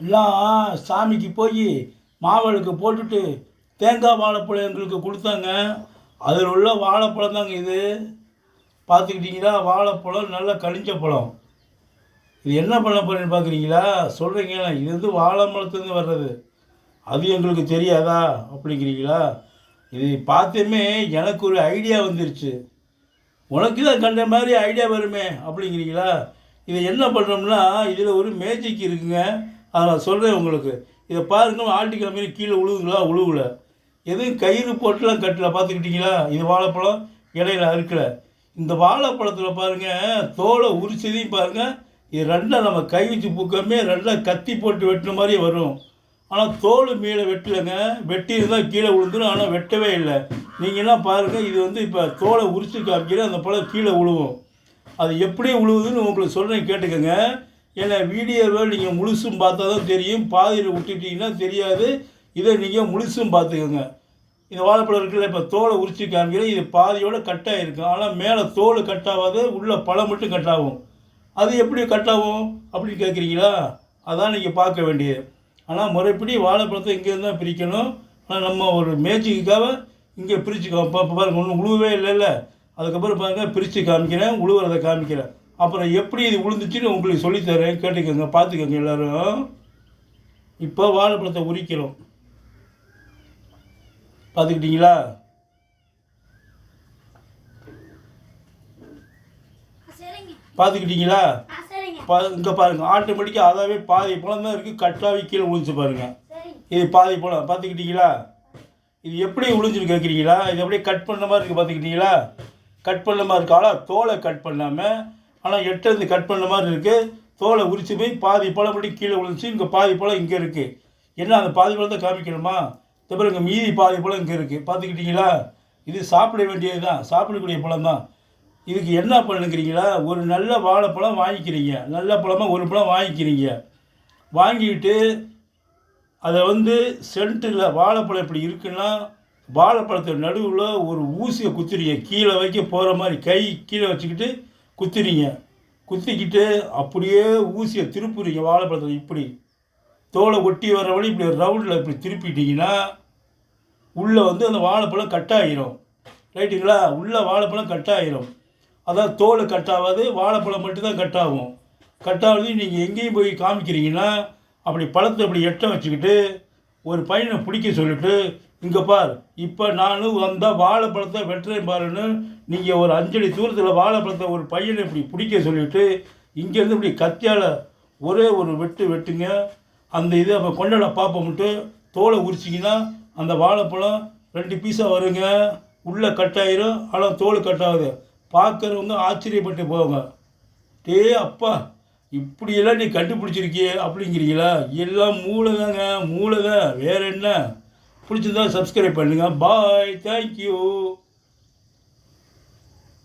எல்லாம் சாமிக்கு போய் மாவிளக்கு போட்டுட்டு தேங்காய் வாழைப்பழம் எங்களுக்கு கொடுத்தாங்க. அதில் உள்ள வாழைப்பழம் தாங்க இது. பார்த்துக்கிட்டிங்களா? வாழைப்பழம் நல்லா கழிஞ்ச பழம். இது என்ன பண்ண போகிறேன்னு பார்க்குறீங்களா? சொல்கிறீங்க இது வந்து வாழை வர்றது. அது எங்களுக்கு தெரியாதா? அப்படிங்கிறீங்களா? இது பார்த்துமே எனக்கு ஒரு ஐடியா வந்துருச்சு. உனக்கு தான் கண்ட மாதிரி ஐடியா வருமே அப்படிங்கிறீங்களா? இதை என்ன பண்ணுறோம்னா இதில் ஒரு மேஜிக் இருக்குங்க. அதை நான் சொல்கிறேன் உங்களுக்கு. இதை பாருங்க ஆட்டி மாதிரி கீழே உழுவுங்களா உழுவுல எதுவும் கயிறு போட்டுலாம் கட்டல பார்த்துக்கிட்டிங்களா? இது வாழைப்பழம் இடையில அறுக்கல. இந்த வாழைப்பழத்தில் பாருங்கள் தோலை உரிச்சதையும் பாருங்கள் இது ரெண்டாக நம்ம கை வச்சு பூக்கமே ரெண்டாக கத்தி போட்டு வெட்டின மாதிரி வரும். ஆனால் தோல் மீளை வெட்டலைங்க. வெட்டி இருந்தால் கீழே விழுந்துடும் ஆனால் வெட்டவே இல்லை. நீங்கள்லாம் பாருங்கள் இது வந்து இப்போ தோலை உரிச்சு காமிக்கிற அந்த பழம் கீழே விழுவும் அது எப்படி விழுவுதுன்னு உங்களுக்கு சொல்கிறேன் கேட்டுக்கோங்க. ஏன்னா வீடியோவை நீங்கள் முழுசும் பார்த்தா தான் தெரியும். பாதியில் விட்டுட்டிங்கன்னா தெரியாது. இதை நீங்கள் முழுசும் பார்த்துக்கோங்க. இந்த வாழைப்பழம் இருக்குல்ல இப்போ தோலை உரிச்சு காமிக்கிறேன். இது பாதையோடு கட்டாக இருக்கும் ஆனால் மேலே தோல் கட்டாகாது உள்ளே பழம் மட்டும் கட்டாகும். அது எப்படி கட்டாகும் அப்படின்னு கேட்குறீங்களா அதான் நீங்கள் பார்க்க வேண்டியது. ஆனால் முறைப்படி வாழைப்பழத்தை இங்கேருந்து தான் பிரிக்கணும். ஆனால் நம்ம ஒரு மேஜிக்குக்காக இங்கே பிரித்து பாருங்கள் ஒன்றும் உழுவே இல்லைல்ல. அதுக்கப்புறம் பாருங்கள் பிரித்து காமிக்கிறேன் உழுவுறதை காமிக்கிறேன். அப்புறம் எப்படி இது உளுந்துச்சுன்னு உங்களுக்கு சொல்லித்தரேன். கேட்டுக்கோங்க பார்த்துக்கோங்க எல்லோரும். இப்போ வாழைப்பழத்தை உரிக்கிறோம். பார்த்துக்கிட்டிங்களா? பார்த்துக்கிட்டிங்களா? பா இங்கே பாருங்கள் ஆட்டோமேட்டிக்காக அதாவே பாதி பழம் தான் இருக்குது கட்டாவி கீழே விழுந்துச்சு பாருங்கள் இது பாதி பழம் பார்த்துக்கிட்டிங்களா? இது எப்படி விழுந்துன்னு கேட்குறீங்களா இது அப்படியே கட் பண்ண மாதிரி இருக்குது பார்த்துக்கிட்டிங்களா? கட் பண்ண மாதிரி இருக்கு? தோலை கட் பண்ணாமல் ஆனால் எட்டேருந்து கட் பண்ண மாதிரி இருக்குது தோலை உரிச்சு போய் பாதி பழம் மட்டும் கீழே விழுந்துச்சு இங்கே பாதி பழம் இங்கே இருக்குது என்ன அந்த பாதி பழத்தை காமிக்கணுமா? அப்புறம் இங்கே மீதி பாதி பழம் இங்கே இருக்குது பார்த்துக்கிட்டிங்களா? இது சாப்பிட வேண்டியது தான் சாப்பிடக்கூடிய பழம் தான் இதுக்கு என்ன பண்ணுங்கிறீங்களா? ஒரு நல்ல வாழைப்பழம் வாங்கிக்கிறீங்க. நல்ல பழமாக ஒரு பழம் வாங்கிக்கிறீங்க. வாங்கிட்டு அதை வந்து சென்ட்டில் வாழைப்பழம் இப்படி இருக்குன்னா வாழைப்பழத்து நடுவில் ஒரு ஊசியை குத்துறீங்க கீழே வைக்க போகிற மாதிரி கை கீழே வச்சுக்கிட்டு குத்துறீங்க. குத்திக்கிட்டு அப்படியே ஊசியை திருப்புறீங்க வாழைப்பழத்தில் இப்படி. தோலை ஒட்டி வர வழி இப்படி ரவுண்டில் இப்படி திருப்பிட்டீங்கன்னா உள்ளே வந்து அந்த வாழைப்பழம் கட் ஆகிரும் ரைட்டுங்களா உள்ளே வாழைப்பழம் கட்டாயிரும் அதான் தோல் கட்டாகாது வாழைப்பழம் மட்டும்தான் கட்டாகும் கட்டாவது நீங்கள் எங்கேயும் போய் காமிக்கிறீங்கன்னா அப்படி பழத்தை அப்படி எட்ட வச்சுக்கிட்டு ஒரு பையனை பிடிக்க சொல்லிட்டு இங்கே பார் இப்போ நானும் வந்தால் வாழைப்பழத்தை வெட்டுறேன் பாருன்னு நீங்கள் ஒரு அஞ்சடி தூரத்தில் வாழைப்பழத்தை ஒரு பையனை இப்படி பிடிக்க சொல்லிவிட்டு இங்கேருந்து இப்படி கத்தியால் ஒரே ஒரு வெட்டு வெட்டுங்க. அந்த இதை அப்போ கொண்டாட பார்ப்போம்ட்டு தோலை உரிச்சிங்கன்னா அந்த வாழைப்பழம் ரெண்டு பீஸாக வருங்க. உள்ளே கட்டாயிரும் ஆனால் தோல் கட்டாகுது பார்க்குறவங்க ஆச்சரியப்பட்டு போவாங்க டே அப்பா இப்படியெல்லாம் நீ கண்டுபிடிச்சிருக்கியே அப்படிங்கிறீங்களா? எல்லாம் மூளை தாங்க மூளை தான் வேற என்ன? பிடிச்சிருந்தா சப்ஸ்கிரைப் பண்ணுங்கள் பாய் தேங்க்யூ